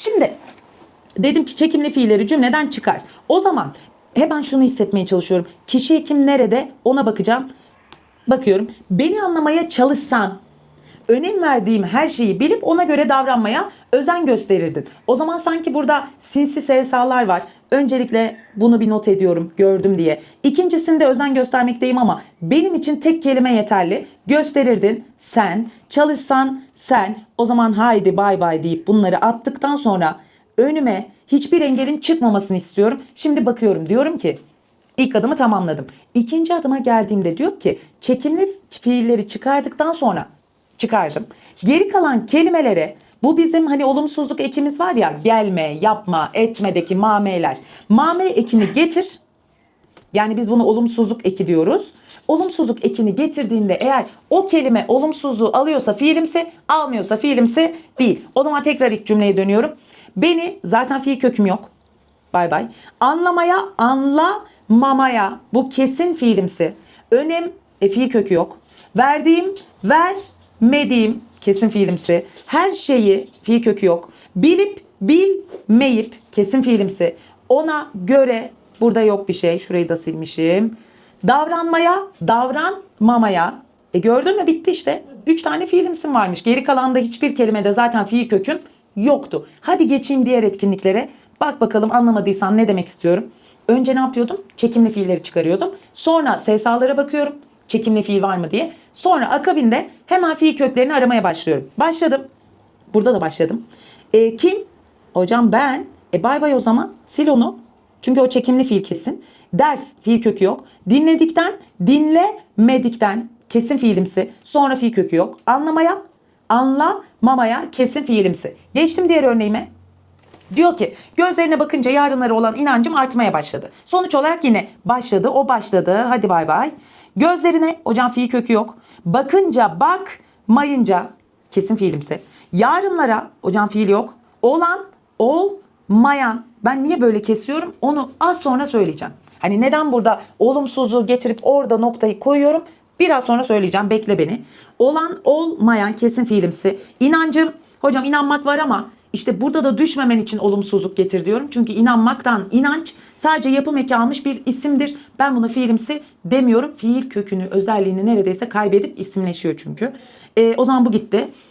Şimdi dedim ki çekimli fiilleri cümleden çıkar. O zaman hemen şunu hissetmeye çalışıyorum. Kişi kim nerede ona bakacağım. Bakıyorum. Beni anlamaya çalışsan önem verdiğim her şeyi bilip ona göre davranmaya özen gösterirdin. O zaman sanki burada sinsi SSA'lar var. Öncelikle bunu bir not ediyorum gördüm diye. İkincisinde özen göstermekteyim ama benim için tek kelime yeterli. Gösterirdin sen, çalışsan sen. O zaman haydi bay bay deyip bunları attıktan sonra önüme hiçbir engelin çıkmamasını istiyorum. Şimdi bakıyorum diyorum ki İlk adımı tamamladım. İkinci adıma geldiğimde diyor ki çekimli fiilleri çıkardıktan sonra çıkardım. Geri kalan kelimelere bu bizim hani olumsuzluk ekimiz var ya gelme, yapma, etmedeki mameler. Mame ekini getir. Yani biz bunu olumsuzluk eki diyoruz. Olumsuzluk ekini getirdiğinde eğer o kelime olumsuzluğu alıyorsa fiilimsi, almıyorsa fiilimsi değil. O zaman tekrar ilk cümleye dönüyorum. Beni zaten fiil köküm yok. Bay bay. Anlamaya, anlamamaya bu kesin fiilimsi. Önem e, fiil kökü yok. Verdiğim, vermediğim kesin fiilimsi. Her şeyi fiil kökü yok. Bilip, bilmeyip kesin fiilimsi. Ona göre burada yok bir şey. Şurayı da silmişim. Davranmaya, davranmamaya. E gördün mü bitti işte. Üç tane fiilimsim varmış. Geri kalan da hiçbir kelimede zaten fiil köküm yoktu. Hadi geçeyim diğer etkinliklere. Bak bakalım anlamadıysan ne demek istiyorum. Önce ne yapıyordum? Çekimli fiilleri çıkarıyordum. Sonra SSA'lara bakıyorum. Çekimli fiil var mı diye. Sonra akabinde hemen fiil köklerini aramaya başlıyorum. Başladım. Burada da başladım. E, kim? Hocam ben. E bay bay o zaman. Sil onu. Çünkü o çekimli fiil kesin. Ders fiil kökü yok. Dinledikten, dinlemedikten kesin fiilimsi. Sonra fiil kökü yok. Anlamaya, anlamamaya kesin fiilimsi. Geçtim diğer örneğime. Diyor ki gözlerine bakınca yarınlara olan inancım artmaya başladı. Sonuç olarak yine başladı o başladı hadi bay bay. Gözlerine hocam fiil kökü yok. Bakınca bakmayınca kesin fiilimsi. Yarınlara hocam fiil yok. Olan olmayan ben niye böyle kesiyorum onu az sonra söyleyeceğim. Hani neden burada olumsuzluğu getirip orada noktayı koyuyorum biraz sonra söyleyeceğim bekle beni. Olan olmayan kesin fiilimsi. İnancım hocam inanmak var ama işte burada da düşmemen için olumsuzluk getir diyorum. Çünkü inanmaktan inanç sadece yapım eki almış bir isimdir. Ben buna fiilimsi demiyorum. Fiil kökünü, özelliğini neredeyse kaybedip isimleşiyor çünkü. Ee, o zaman bu gitti.